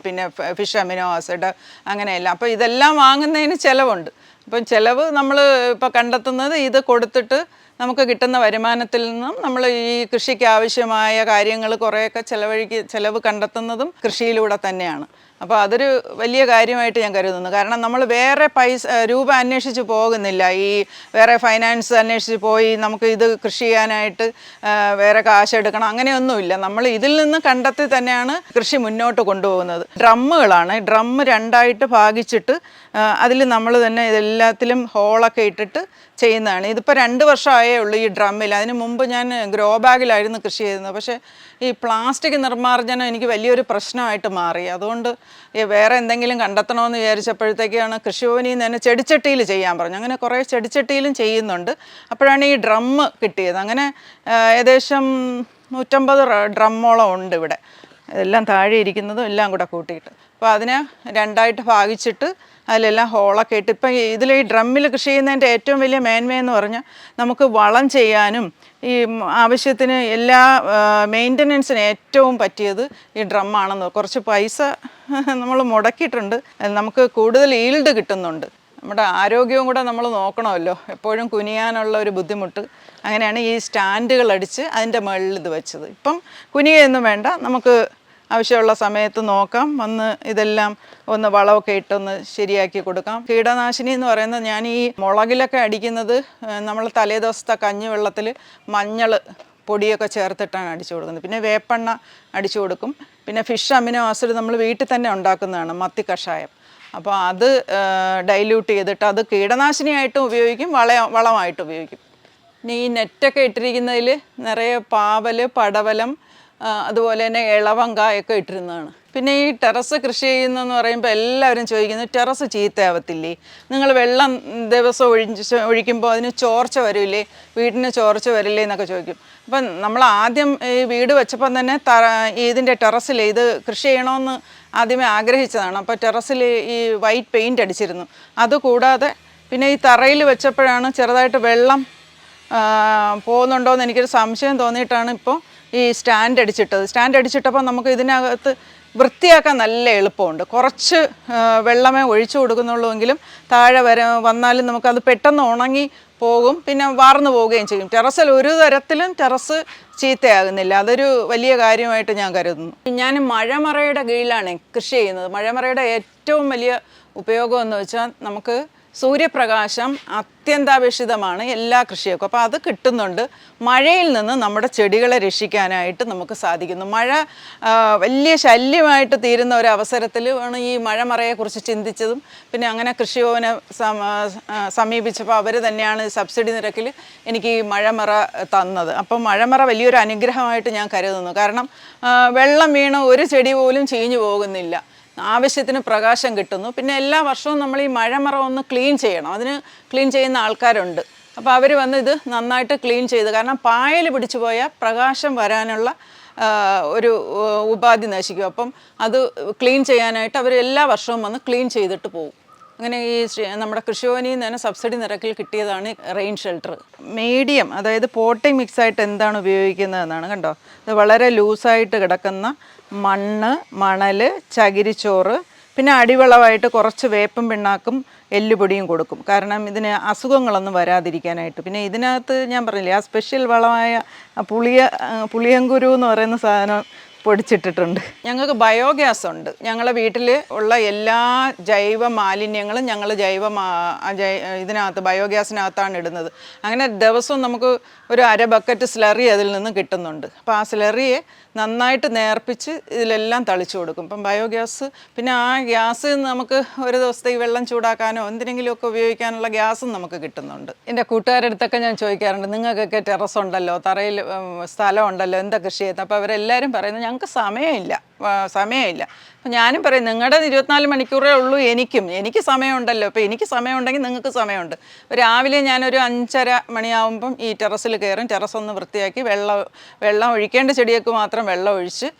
[SPEAKER 1] പിന്നെ ഫിഷ് അമിനോ ആസിഡ് അങ്ങനെയെല്ലാം. അപ്പോൾ ഇതെല്ലാം വാങ്ങുന്നതിന് ചിലവുണ്ട്. അപ്പം ചിലവ് നമ്മൾ ഇപ്പോൾ കണ്ടെത്തുന്നത് ഇത് കൊടുത്തിട്ട് നമുക്ക് കിട്ടുന്ന വരുമാനത്തിൽ നിന്നും നമ്മൾ ഈ കൃഷിക്ക് ആവശ്യമായ കാര്യങ്ങൾ കുറേയൊക്കെ ചിലവഴിക്ക് ചിലവ് കണ്ടെത്തുന്നതും കൃഷിയിലൂടെ തന്നെയാണ്. അപ്പോൾ അതൊരു വലിയ കാര്യമായിട്ട് ഞാൻ കരുതുന്നു. കാരണം നമ്മൾ വേറെ പൈസ രൂപ അന്വേഷിച്ച് പോകുന്നില്ല. ഈ വേറെ ഫൈനാൻസ് അന്വേഷിച്ച് പോയി നമുക്ക് ഇത് കൃഷി ചെയ്യാനായിട്ട് വേറെ കാശ് എടുക്കണം അങ്ങനെയൊന്നുമില്ല. നമ്മൾ ഇതിൽ നിന്ന് കണ്ടെത്തി തന്നെയാണ് കൃഷി മുന്നോട്ട് കൊണ്ടുപോകുന്നത്. ഡ്രമ്മുകളാണ്. ഡ്രം രണ്ടായിട്ട് ഭാഗിച്ചിട്ട് അതിൽ നമ്മൾ തന്നെ ഇതെല്ലാത്തിലും ഹോളൊക്കെ ഇട്ടിട്ട് ചെയ്യുന്നതാണ്. ഇതിപ്പോൾ രണ്ട് വർഷമായേ ഉള്ളൂ ഈ ഡ്രമ്മിൽ. അതിന് മുമ്പ് ഞാൻ ഗ്രോ ബാഗിലായിരുന്നു കൃഷി ചെയ്യുന്നത് പക്ഷേ ഈ പ്ലാസ്റ്റിക് നിർമ്മാർജനം എനിക്ക് വലിയൊരു പ്രശ്നമായിട്ട് മാറി. അതുകൊണ്ട് വേറെ എന്തെങ്കിലും കണ്ടെത്തണമെന്ന് വിചാരിച്ചപ്പോഴത്തേക്കാണ് കൃഷിഭവനിൽ നിന്ന് തന്നെ ചെടിച്ചട്ടിയിൽ ചെയ്യാൻ പറഞ്ഞു. അങ്ങനെ കുറേ ചെടിച്ചട്ടിയിലും ചെയ്യുന്നുണ്ട്. അപ്പോഴാണ് ഈ ഡ്രമ്മ് കിട്ടിയത്. അങ്ങനെ ഏകദേശം നൂറ്റമ്പത് ഡ്രമ്മോളം ഉണ്ട് ഇവിടെ. എല്ലാം താഴെ ഇരിക്കുന്നതും എല്ലാം കൂടെ കൂട്ടിയിട്ട്. അപ്പോൾ അതിനെ രണ്ടായിട്ട് ഭാഗിച്ചിട്ട് അതിലെല്ലാം ഹോളൊക്കെ ഇട്ട്. ഇപ്പം ഇതിൽ ഈ ഡ്രമ്മിൽ കൃഷി ചെയ്യുന്നതിന്റെ ഏറ്റവും വലിയ മേന്മയെന്ന് പറഞ്ഞാൽ നമുക്ക് വളം ചെയ്യാനും ഈ ആവശ്യത്തിന് എല്ലാ മെയിന്റനൻസിന് ഏറ്റവും പറ്റിയത് ഈ ഡ്രമ്മാണെന്ന്. കുറച്ച് പൈസ നമ്മൾ മുടക്കിയിട്ടുണ്ട്. നമുക്ക് കൂടുതൽ ഈൽഡ് കിട്ടുന്നുണ്ട്. നമ്മുടെ ആരോഗ്യവും കൂടെ നമ്മൾ നോക്കണമല്ലോ. എപ്പോഴും കുനിയാനുള്ള ഒരു ബുദ്ധിമുട്ട്. അങ്ങനെയാണ് ഈ സ്റ്റാൻഡുകൾ അടിച്ച് അതിന്റെ മുകളിൽ ഇത് വെച്ചത്. ഇപ്പം കുനിയൊന്നും വേണ്ട. നമുക്ക് ആവശ്യമുള്ള സമയത്ത് നോക്കാം. വന്ന് ഇതെല്ലാം ഒന്ന് വളമൊക്കെ ഇട്ടൊന്ന് ശരിയാക്കി കൊടുക്കാം. കീടനാശിനി എന്ന് പറയുന്നത് ഞാൻ ഈ മുളകിലൊക്കെ അടിക്കുന്നത് നമ്മൾ കഞ്ഞി വെള്ളത്തിൽ മഞ്ഞൾ പൊടിയൊക്കെ ചേർത്തിട്ടാണ് അടിച്ചു കൊടുക്കുന്നത്. പിന്നെ വേപ്പെണ്ണ അടിച്ചു കൊടുക്കും. പിന്നെ ഫിഷ് അമിനോ ആസിഡ് നമ്മൾ വീട്ടിൽ തന്നെ ഉണ്ടാക്കുന്നതാണ് മത്തി കഷായം. അപ്പോൾ അത് ഡൈല്യൂട്ട് ചെയ്തിട്ട് അത് കീടനാശിനിയായിട്ടും ഉപയോഗിക്കും വള വളമായിട്ട് ഉപയോഗിക്കും. പിന്നെ ഈ നെറ്റൊക്കെ ഇട്ടിരിക്കുന്നതിൽ നിറയെ പാവൽ പടവലം അതുപോലെ തന്നെ ഇളവങ്കായൊക്കെ ഇട്ടിരുന്നതാണ്. പിന്നെ ഈ ടെറസ് കൃഷി ചെയ്യുന്നതെന്ന് പറയുമ്പോൾ എല്ലാവരും ചോദിക്കുന്നു ടെറസ് ചീത്തയാവത്തില്ലേ? നിങ്ങൾ വെള്ളം ദിവസം ഒഴിച്ച് ഒഴിക്കുമ്പോൾ അതിന് ചോർച്ച വരില്ലേ? വീടിന് ചോർച്ച വരില്ലേ? എന്നൊക്കെ ചോദിക്കും. അപ്പം നമ്മൾ ആദ്യം ഈ വീട് വെച്ചപ്പം തന്നെ തറ ഇതിന്റെ ടെറസിൽ ഇത് കൃഷി ചെയ്യണമെന്ന് ആദ്യമേ ആഗ്രഹിച്ചതാണ്. അപ്പോൾ ടെറസിൽ ഈ വൈറ്റ് പെയിന്റ് അടിച്ചിരുന്നു. അതുകൂടാതെ പിന്നെ ഈ തറയിൽ വെച്ചപ്പോഴാണ് ചെറുതായിട്ട് വെള്ളം പോകുന്നുണ്ടോയെന്ന് എനിക്കൊരു സംശയം തോന്നിയിട്ടാണ് ഇപ്പോൾ ഈ സ്റ്റാൻഡ് അടിച്ചിട്ടത്. സ്റ്റാൻഡ് അടിച്ചിട്ടപ്പോൾ നമുക്ക് ഇതിനകത്ത് വൃത്തിയാക്കാൻ നല്ല എളുപ്പമുണ്ട്. കുറച്ച് വെള്ളമേ ഒഴിച്ചു കൊടുക്കുന്നുള്ളൂവെങ്കിലും താഴെ വര വന്നാലും നമുക്കത് പെട്ടെന്ന് ഉണങ്ങി പോകും. പിന്നെ വാർന്നു പോവുകയും ചെയ്യും. ടെറസിൽ ഒരു തരത്തിലും ടെറസ് ചീത്തയാകുന്നില്ല. അതൊരു വലിയ കാര്യമായിട്ട് ഞാൻ കരുതുന്നു. ഞാൻ മഴമറയുടെ കീഴിലാണ് കൃഷി ചെയ്യുന്നത്. മഴമറയുടെ ഏറ്റവും വലിയ ഉപയോഗം എന്ന് വെച്ചാൽ നമുക്ക് സൂര്യപ്രകാശം അത്യന്താപേക്ഷിതമാണ് എല്ലാ കൃഷിയൊക്കെ അപ്പോൾ അത് കിട്ടുന്നുണ്ട്. മഴയിൽ നിന്ന് നമ്മുടെ ചെടികളെ രക്ഷിക്കാനായിട്ട് നമുക്ക് സാധിക്കുന്നു. മഴ വലിയ ശല്യമായിട്ട് തീരുന്ന ഒരു അവസരത്തിൽ ആണ് ഈ മഴമറയെക്കുറിച്ച് ചിന്തിച്ചതും. പിന്നെ അങ്ങനെ കൃഷിഭവനെ സമീപിച്ചപ്പോൾ അവർ തന്നെയാണ് സബ്സിഡി നിരക്കിൽ എനിക്ക് ഈ മഴമറ തന്നത്. അപ്പോൾ മഴമറ വലിയൊരു അനുഗ്രഹമായിട്ട് ഞാൻ കരുതുന്നു. കാരണം വെള്ളം വീണ് ഒരു ചെടി പോലും ചീഞ്ഞു പോകുന്നില്ല. ആവശ്യത്തിന് പ്രകാശം കിട്ടുന്നു. പിന്നെ എല്ലാ വർഷവും നമ്മൾ ഈ മഴമറ ഒന്ന് ക്ലീൻ ചെയ്യണം. അതിന് ക്ലീൻ ചെയ്യുന്ന ആൾക്കാരുണ്ട്. അപ്പോൾ അവർ വന്ന് ഇത് നന്നായിട്ട് ക്ലീൻ ചെയ്ത് കാരണം പായൽ പിടിച്ചു പോയാൽ പ്രകാശം വരാനുള്ള ഒരു ഉപാധി നശിക്കും. അപ്പം അത് ക്ലീൻ ചെയ്യാനായിട്ട് അവർ എല്ലാ വർഷവും വന്ന് ക്ലീൻ ചെയ്തിട്ട് പോകും അങ്ങനെ ഈ നമ്മുടെ കൃഷിഭവനിൽ നിന്ന് തന്നെ സബ്സിഡി നിരക്കിൽ കിട്ടിയതാണ് റെയിൻ ഷെൽട്ടർ. മീഡിയം അതായത് പോട്ടിംഗ് മിക്സ് ആയിട്ട് എന്താണ് ഉപയോഗിക്കുന്നതെന്നാണ് കണ്ടോ? ഇത് വളരെ ലൂസായിട്ട് കിടക്കുന്ന മണ്ണ് മണൽ ചകിരിച്ചോറ് പിന്നെ അടിവളമായിട്ട് കുറച്ച് വേപ്പും പിണ്ണാക്കും എല്ലുപൊടിയും കൊടുക്കും. കാരണം ഇതിന് അസുഖങ്ങളൊന്നും വരാതിരിക്കാനായിട്ട്. പിന്നെ ഇതിനകത്ത് ഞാൻ പറഞ്ഞില്ലേ ആ സ്പെഷ്യൽ വളമായ പുളിയ പുളിയങ്കുരു എന്ന് പറയുന്ന സാധനം പൊടിച്ചിട്ടിട്ടുണ്ട്. ഞങ്ങൾക്ക് ബയോഗ്യാസ് ഉണ്ട്. ഞങ്ങളെ വീട്ടിൽ ഉള്ള എല്ലാ ജൈവ മാലിന്യങ്ങളും ഞങ്ങൾ ജൈവ ഇതിനകത്ത് ബയോഗ്യാസിനകത്താണ് ഇടുന്നത്. അങ്ങനെ ദിവസവും നമുക്ക് ഒരു അര ബക്കറ്റ് സ്ലറി അതിൽ നിന്ന് കിട്ടുന്നുണ്ട്. അപ്പോൾ ആ സ്ലറിയെ നന്നായിട്ട് നേർപ്പിച്ച് ഇതിലെല്ലാം തളിച്ചു കൊടുക്കും. ഇപ്പം ബയോഗ്യാസ് പിന്നെ ആ ഗ്യാസ് നമുക്ക് ഒരു ദിവസത്തെ ഈ വെള്ളം ചൂടാക്കാനോ എന്തിനെങ്കിലുമൊക്കെ ഉപയോഗിക്കാനുള്ള ഗ്യാസും നമുക്ക് കിട്ടുന്നുണ്ട്. എന്റെ കൂട്ടുകാരുടെ അടുത്തൊക്കെ ഞാൻ ചോദിക്കാറുണ്ട് നിങ്ങൾക്കൊക്കെ ടെറസ് ഉണ്ടല്ലോ തറയിൽ സ്ഥലം ഉണ്ടല്ലോ എന്താ കൃഷി ചെയ്യുന്നത് അപ്പോൾ അവരെല്ലാവരും പറയുന്നത് ഞങ്ങൾക്ക് സമയമില്ല സമയമില്ല. ഞാനും പറയും നിങ്ങളുടെ ഇരുപത്തിനാല് മണിക്കൂറേ ഉള്ളൂ എനിക്കും. എനിക്ക് സമയമുണ്ടല്ലോ. അപ്പോൾ എനിക്ക് സമയമുണ്ടെങ്കിൽ നിങ്ങൾക്ക് സമയമുണ്ട്. രാവിലെ ഞാനൊരു അഞ്ചര മണിയാവുമ്പം ഈ ടെറസിൽ കയറും. ടെറസ് ഒന്ന് വൃത്തിയാക്കി വെള്ളം വെള്ളം ഒഴിക്കേണ്ട ചെടിയൊക്കെ മാത്രം വെള്ളം ഒഴിച്ച്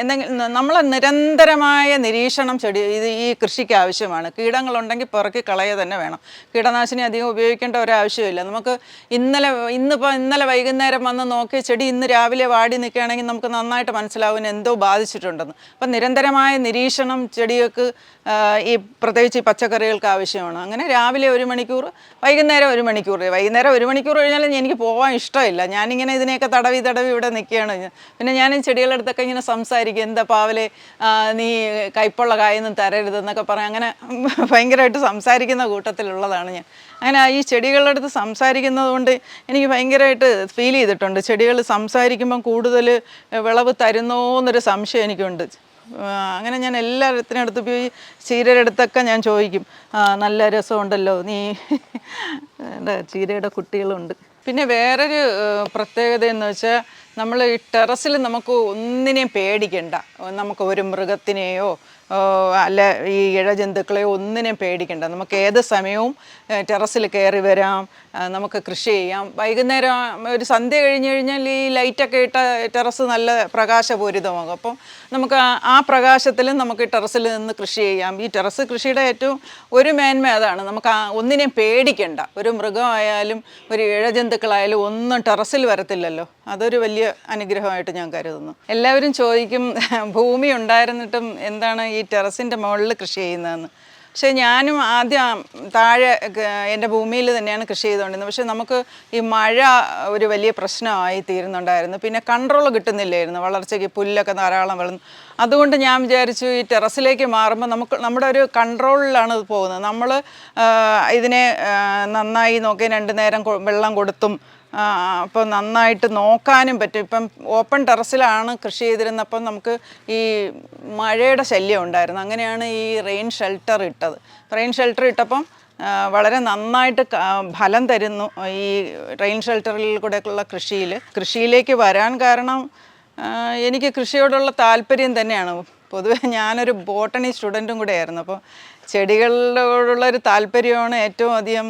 [SPEAKER 1] എന്തെങ്കിലും നമ്മൾ നിരന്തരമായ നിരീക്ഷണം ചെടി ഇത് ഈ കൃഷിക്ക് ആവശ്യമാണ്. കീടങ്ങളുണ്ടെങ്കിൽ പുറക്കി കളയുക തന്നെ വേണം. കീടനാശിനി അധികം ഉപയോഗിക്കേണ്ട ഒരാവശ്യമില്ല. നമുക്ക് ഇന്നലെ ഇന്നിപ്പോൾ ഇന്നലെ വൈകുന്നേരം വന്ന് നോക്കി ചെടി ഇന്ന് രാവിലെ വാടി നിൽക്കുകയാണെങ്കിൽ നമുക്ക് നന്നായിട്ട് മനസ്സിലാവും എന്തോ ബാധിച്ചിട്ടുണ്ടെന്ന്. അപ്പം നിരന്തരമായ നിരീക്ഷണം ചെടികൾക്ക് ഈ പ്രത്യേകിച്ച് ഈ പച്ചക്കറികൾക്ക് ആവശ്യമാണ്. അങ്ങനെ രാവിലെ ഒരു മണിക്കൂർ വൈകുന്നേരം ഒരു മണിക്കൂർ. വൈകുന്നേരം ഒരു മണിക്കൂർ കഴിഞ്ഞാലും എനിക്ക് പോകാൻ ഇഷ്ടമില്ല. ഞാനിങ്ങനെ ഇതിനെയൊക്കെ തടവി തടവി ഇവിടെ നിൽക്കുകയാണ്. പിന്നെ ഞാൻ ചെടികളുടെ അടുത്തൊക്കെ ഇങ്ങനെ സംസാരിക്കും. എന്താ പാവലെ നീ കൈപ്പുള്ള കായൊന്നും തരരുതെന്നൊക്കെ പറയാം. അങ്ങനെ ഭയങ്കരമായിട്ട് സംസാരിക്കുന്ന കൂട്ടത്തിലുള്ളതാണ് ഞാൻ. അങ്ങനെ ഈ ചെടികളുടെ അടുത്ത് സംസാരിക്കുന്നത് കൊണ്ട് എനിക്ക് ഭയങ്കരമായിട്ട് ഫീൽ ചെയ്തിട്ടുണ്ട്. ചെടികൾ സംസാരിക്കുമ്പം കൂടുതൽ വിളവ് തരുന്നോ എന്നൊരു സംശയം എനിക്കുണ്ട്. അങ്ങനെ ഞാൻ എല്ലാത്തിനും അടുത്ത് പോയി ചീരയുടെ അടുത്തൊക്കെ ഞാൻ ചോദിക്കും നല്ല രസമുണ്ടല്ലോ നീ എന്താ ചീരയുടെ കുട്ടികളുണ്ട്. പിന്നെ വേറൊരു പ്രത്യേകത എന്ന് വെച്ചാൽ നമ്മൾ ഈ ടെറസിൽ നമുക്ക് ഒന്നിനെയും പേടിക്കണ്ട. നമുക്ക് ഒരു മൃഗത്തിനെയോ അല്ല ഈ ഇഴജന്തുക്കളെയോ ഒന്നിനെയും പേടിക്കണ്ട. നമുക്ക് ഏത് സമയവും ടെറസിൽ കയറി വരാം നമുക്ക് കൃഷി ചെയ്യാം. വൈകുന്നേരം ഒരു സന്ധ്യ കഴിഞ്ഞ് കഴിഞ്ഞാൽ ഈ ലൈറ്റൊക്കെ ഇട്ട ടെറസ് നല്ല പ്രകാശപൂരിതമാകും. അപ്പം നമുക്ക് ആ- പ്രകാശത്തിലും നമുക്ക് ടെറസിൽ നിന്ന് കൃഷി ചെയ്യാം. ഈ ടെറസ് കൃഷിയുടെ ഏറ്റവും ഒരു മേന്മ അതാണ്. നമുക്ക് ഒന്നിനെയും പേടിക്കണ്ട. ഒരു മൃഗമായാലും ഒരു ഇഴജന്തുക്കളായാലും ഒന്നും ടെറസിൽ വരത്തില്ലല്ലോ. അതൊരു വലിയ അനുഗ്രഹമായിട്ട് ഞാൻ കരുതുന്നു. എല്ലാവരും ചോദിക്കും ഭൂമി ഉണ്ടായിരുന്നിട്ടും എന്താണ് ഈ ടെറസിന്റെ മുകളിൽ കൃഷി ചെയ്യുന്നതെന്ന്? പക്ഷേ ഞാനും ആദ്യം താഴെ എന്റെ ഭൂമിയിൽ തന്നെയാണ് കൃഷി ചെയ്തുകൊണ്ടിരുന്നത്. പക്ഷേ നമുക്ക് ഈ മഴ ഒരു വലിയ പ്രശ്നമായി തീരുന്നുണ്ടായിരുന്നു. പിന്നെ കൺട്രോൾ കിട്ടുന്നില്ലായിരുന്നു. വളർച്ചയ്ക്ക് പുല്ലൊക്കെ ധാരാളം വളർന്നു. അതുകൊണ്ട് ഞാൻ വിചാരിച്ചു ഈ ടെറസിലേക്ക് മാറുമ്പോൾ നമുക്ക് നമ്മുടെ ഒരു കൺട്രോളിലാണ് ഇത് പോകുന്നത്. നമ്മൾ ഇതിനെ നന്നായി നോക്കി രണ്ട് നേരം വെള്ളം കൊടുത്തും അപ്പോൾ നന്നായിട്ട് നോക്കാനും പറ്റും. ഇപ്പം ഓപ്പൺ ടെറസിലാണ് കൃഷി ചെയ്തിരുന്നപ്പം നമുക്ക് ഈ മഴയുടെ ശല്യം ഉണ്ടായിരുന്നു. അങ്ങനെയാണ് ഈ റെയിൻ ഷെൽട്ടർ ഇട്ടത്. റെയിൻ ഷെൽട്ടർ ഇട്ടപ്പം വളരെ നന്നായിട്ട് ഫലം തരുന്നു ഈ റെയിൻ ഷെൽട്ടറിൽ കൂടെയൊക്കെയുള്ള കൃഷിയിൽ. കൃഷിയിലേക്ക് വരാൻ കാരണം എനിക്ക് കൃഷിയോടുള്ള താല്പര്യം തന്നെയാണ്. പൊതുവെ ഞാനൊരു ബോട്ടണി സ്റ്റുഡന്റും കൂടെ ആയിരുന്നു അപ്പോൾ ചെടികളോടുള്ള ഒരു താല്പര്യമാണ് ഏറ്റവും അധികം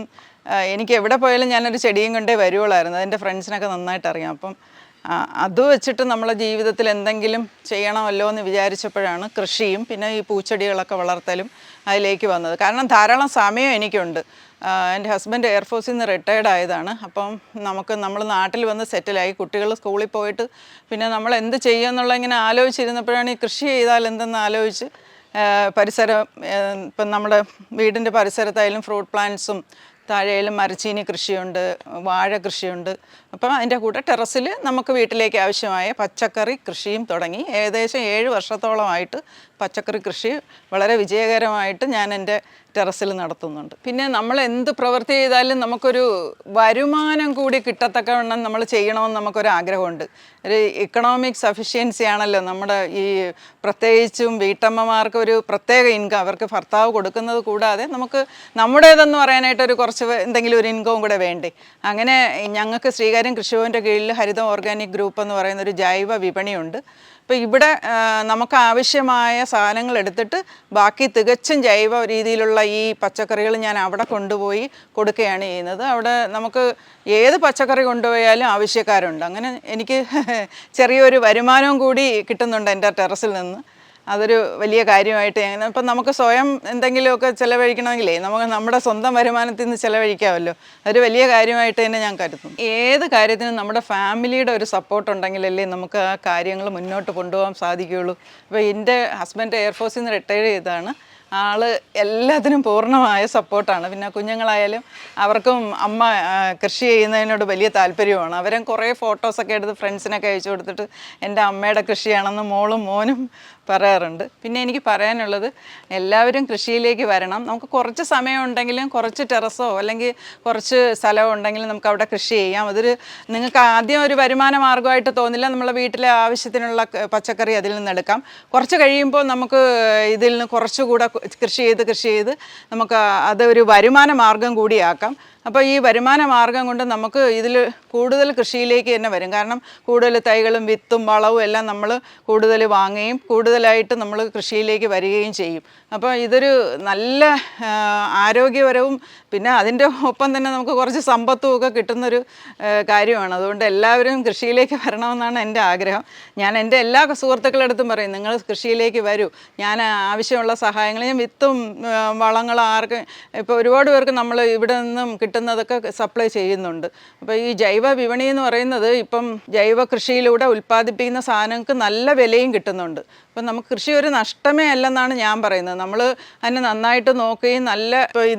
[SPEAKER 1] എനിക്ക് എവിടെ പോയാലും ഞാനൊരു ചെടിയും കൊണ്ടേ വരുവുള്ളായിരുന്നു അതെന്റെ ഫ്രണ്ട്സിനൊക്കെ നന്നായിട്ട് അറിയാം. അപ്പം അത് വെച്ചിട്ട് നമ്മളെ ജീവിതത്തിൽ എന്തെങ്കിലും ചെയ്യണമല്ലോ എന്ന് വിചാരിച്ചപ്പോഴാണ് കൃഷിയും പിന്നെ ഈ പൂച്ചെടികളൊക്കെ വളർത്തലും അതിലേക്ക് വന്നത്. കാരണം ധാരാളം സമയം എനിക്കുണ്ട്. എന്റെ ഹസ്ബൻഡ് എയർഫോഴ്സിൽ നിന്ന് റിട്ടയർഡ് ആയതാണ്. അപ്പം നമുക്ക് നമ്മൾ നാട്ടിൽ വന്ന് സെറ്റിലായി കുട്ടികൾ സ്കൂളിൽ പോയിട്ട് പിന്നെ നമ്മൾ എന്ത് ചെയ്യുമെന്നുള്ള ഇങ്ങനെ ആലോചിച്ചിരുന്നപ്പോഴാണ് ഈ കൃഷി ചെയ്താൽ എന്തെന്ന് ആലോചിച്ച് പരിസരം ഇപ്പം നമ്മുടെ വീടിന്റെ പരിസരത്തായാലും ഫ്രൂട്ട് പ്ലാന്റ്സും താഴെയിലും മരച്ചീനി കൃഷിയുണ്ട് വാഴ കൃഷിയുണ്ട് അപ്പം അതിന്റെ കൂടെ ടെറസിൽ നമുക്ക് വീട്ടിലേക്ക് ആവശ്യമായ പച്ചക്കറി കൃഷിയും തുടങ്ങി. ഏകദേശം ഏഴ് വർഷത്തോളമായിട്ട് പച്ചക്കറി കൃഷി വളരെ വിജയകരമായിട്ട് ഞാൻ എന്റെ ടെറസിൽ നടത്തുന്നുണ്ട്. പിന്നെ നമ്മൾ എന്ത് പ്രവൃത്തി ചെയ്താലും നമുക്കൊരു വരുമാനം കൂടി കിട്ടത്തക്കവണ്ണം നമ്മൾ ചെയ്യണമെന്ന് നമുക്കൊരു ആഗ്രഹമുണ്ട്. ഒരു ഇക്കണോമിക് സഫിഷ്യൻസി ആണല്ലോ നമ്മുടെ ഈ പ്രത്യേകിച്ചും വീട്ടമ്മമാർക്ക് ഒരു പ്രത്യേക ഇൻകം അവർക്ക് ഭർത്താവ് കൊടുക്കുന്നത് കൂടാതെ നമുക്ക് നമ്മുടേതെന്ന് പറയാനായിട്ട് ഒരു കുറച്ച് എന്തെങ്കിലും ഒരു ഇൻകവും കൂടെ വേണ്ടേ. അങ്ങനെ ഞങ്ങൾക്ക് ശ്രീകാര്യം കൃഷിഭവന്റെ കീഴിൽ ഹരിത ഓർഗാനിക് ഗ്രൂപ്പ് എന്ന് പറയുന്ന ഒരു ജൈവ വിപണിയുണ്ട്. അപ്പോൾ ഇവിടെ നമുക്ക് ആവശ്യമായ സാധനങ്ങൾ എടുത്തിട്ട് ബാക്കി തികച്ചും ജൈവ രീതിയിലുള്ള ഈ പച്ചക്കറികൾ ഞാൻ അവിടെ കൊണ്ടുപോയി കൊടുക്കുകയാണ് ചെയ്യുന്നത്. അവിടെ നമുക്ക് ഏത് പച്ചക്കറി കൊണ്ടുപോയാലും ആവശ്യക്കാരുണ്ട്. അങ്ങനെ എനിക്ക് ചെറിയൊരു വരുമാനവും കൂടി കിട്ടുന്നുണ്ട് എന്റെ ടെറസിൽ നിന്ന്. അതൊരു വലിയ കാര്യമായിട്ട് ഞാൻ ഇപ്പം നമുക്ക് സ്വയം എന്തെങ്കിലുമൊക്കെ ചിലവഴിക്കണമെങ്കിലേ നമുക്ക് നമ്മുടെ സ്വന്തം വരുമാനത്തിൽ നിന്ന് ചിലവഴിക്കാമല്ലോ. അതൊരു വലിയ കാര്യമായിട്ട് തന്നെ ഞാൻ കരുതുന്നു. ഏത് കാര്യത്തിനും നമ്മുടെ ഫാമിലിയുടെ ഒരു സപ്പോർട്ട് ഉണ്ടെങ്കിലല്ലേ നമുക്ക് ആ കാര്യങ്ങൾ മുന്നോട്ട് കൊണ്ടുപോകാൻ സാധിക്കുകയുള്ളൂ. അപ്പോൾ എന്റെ ഹസ്ബൻഡ് എയർഫോഴ്സിൽ നിന്ന് റിട്ടയർ ചെയ്താണ് ആൾ എല്ലാത്തിനും പൂർണമായ സപ്പോർട്ടാണ് പിന്നെ കുഞ്ഞുങ്ങളായാലും അവർക്കും അമ്മ കൃഷി ചെയ്യുന്നതിനോട് വലിയ താല്പര്യമാണ് അവരും കുറേ ഫോട്ടോസൊക്കെ എടുത്ത് ഫ്രണ്ട്സിനൊക്കെ അയച്ചു കൊടുത്തിട്ട് എന്റെ അമ്മയുടെ കൃഷിയാണെന്ന് മോളും മോനും പറയാറുണ്ട്. പിന്നെ എനിക്ക് പറയാനുള്ളത് എല്ലാവരും കൃഷിയിലേക്ക് വരണം. നമുക്ക് കുറച്ച് സമയം ഉണ്ടെങ്കിലും കുറച്ച് ടെറസോ അല്ലെങ്കിൽ കുറച്ച് സ്ഥലമോ ഉണ്ടെങ്കിലും നമുക്ക് അവിടെ കൃഷി ചെയ്യാം. അതൊരു നിങ്ങൾക്ക് ആദ്യം ഒരു വരുമാന മാർഗമായിട്ട് തോന്നില്ല. നമ്മളെ വീട്ടിലെ ആവശ്യത്തിനുള്ള പച്ചക്കറി അതിൽ നിന്ന് എടുക്കാം. കുറച്ച് കഴിയുമ്പോൾ നമുക്ക് ഇതിൽ നിന്ന് കുറച്ചുകൂടെ കൃഷി ചെയ്ത് കൃഷി ചെയ്ത് നമുക്ക് അതൊരു വരുമാന മാർഗം കൂടിയാക്കാം അപ്പോൾ ഈ വരുമാന മാർഗം കൊണ്ട് നമുക്ക് ഇതിൽ കൂടുതൽ കൃഷിയിലേക്ക് തന്നെ വരും. കാരണം കൂടുതൽ തൈകളും വിത്തും വളവും എല്ലാം നമ്മൾ കൂടുതൽ വാങ്ങുകയും കൂടുതലായിട്ട് നമ്മൾ കൃഷിയിലേക്ക് വരികയും ചെയ്യും. അപ്പോൾ ഇതൊരു നല്ല ആരോഗ്യപരവും പിന്നെ അതിന്റെ ഒപ്പം തന്നെ നമുക്ക് കുറച്ച് സമ്പത്തും ഒക്കെ കിട്ടുന്നൊരു കാര്യമാണ്. അതുകൊണ്ട് എല്ലാവരും കൃഷിയിലേക്ക് വരണമെന്നാണ് എന്റെ ആഗ്രഹം. ഞാൻ എന്റെ എല്ലാ സുഹൃത്തുക്കളെടുത്തും പറയും നിങ്ങൾ കൃഷിയിലേക്ക് വരൂ. ഞാൻ ആവശ്യമുള്ള സഹായങ്ങൾ ഞാൻ വിത്തും വളങ്ങളും ആർക്ക് ഇപ്പോൾ ഒരുപാട് പേർക്ക് നമ്മൾ ഇവിടെ നിന്നും കിട്ടുന്നതൊക്കെ സപ്ലൈ ചെയ്യുന്നുണ്ട്. അപ്പോൾ ഈ ജൈവ വിപണി എന്ന് പറയുന്നത് ഇപ്പം ജൈവ കൃഷിയിലൂടെ ഉൽപ്പാദിപ്പിക്കുന്ന സാധനങ്ങൾക്ക് നല്ല വിലയും കിട്ടുന്നുണ്ട്. അപ്പം നമുക്ക് കൃഷി ഒരു നഷ്ടമേ അല്ലെന്നാണ് ഞാൻ പറയുന്നത്. നമ്മൾ അതിനെ നന്നായിട്ട് നോക്കുകയും നല്ല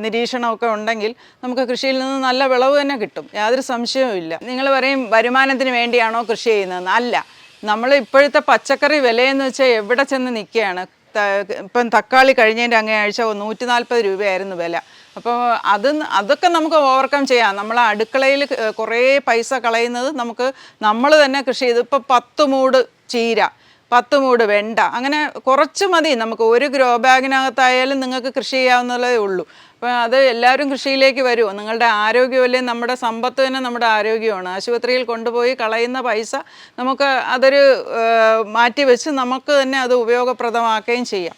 [SPEAKER 1] നിരീക്ഷണമൊക്കെ ഉണ്ടെങ്കിൽ നമുക്ക് കൃഷിയിൽ നിന്ന് നല്ല വിളവ് തന്നെ കിട്ടും. യാതൊരു സംശയവും ഇല്ല. നിങ്ങൾ പറയും വരുമാനത്തിന് വേണ്ടിയാണോ കൃഷി ചെയ്യുന്നത് അല്ല. നമ്മൾ ഇപ്പോഴത്തെ പച്ചക്കറി വിലയെന്ന് വെച്ചാൽ എവിടെ ചെന്ന് നിൽക്കുകയാണ്? ഇപ്പം തക്കാളി കഴിഞ്ഞതിന്റെ അങ്ങേ ആഴ്ച നൂറ്റി നാൽപ്പത് രൂപയായിരുന്നു വില. അപ്പോൾ അത് അതൊക്കെ നമുക്ക് ഓവർകം ചെയ്യാം. നമ്മൾ അടുക്കളയിൽ കുറേ പൈസ കളയുന്നത് നമുക്ക് നമ്മൾ തന്നെ കൃഷി ചെയ്ത്. ഇപ്പോൾ പത്ത് മൂട് ചീര. പത്ത് മൂട് വെണ്ട. അങ്ങനെ കുറച്ച് മതി. നമുക്ക് ഒരു ഗ്രോ ബാഗിനകത്തായാലും നിങ്ങൾക്ക് കൃഷി ചെയ്യാവുന്നതേ ഉള്ളൂ. അപ്പോൾ അത് എല്ലാവരും കൃഷിയിലേക്ക് വരുമോ നിങ്ങളുടെ ആരോഗ്യമല്ലേ നമ്മുടെ സമ്പത്ത് തന്നെ നമ്മുടെ ആരോഗ്യമാണ്. ആശുപത്രിയിൽ കൊണ്ടുപോയി കളയുന്ന പൈസ നമുക്ക് അതൊരു മാറ്റി വെച്ച് നമുക്ക് തന്നെ അത് ഉപയോഗപ്രദമാക്കുകയും ചെയ്യാം.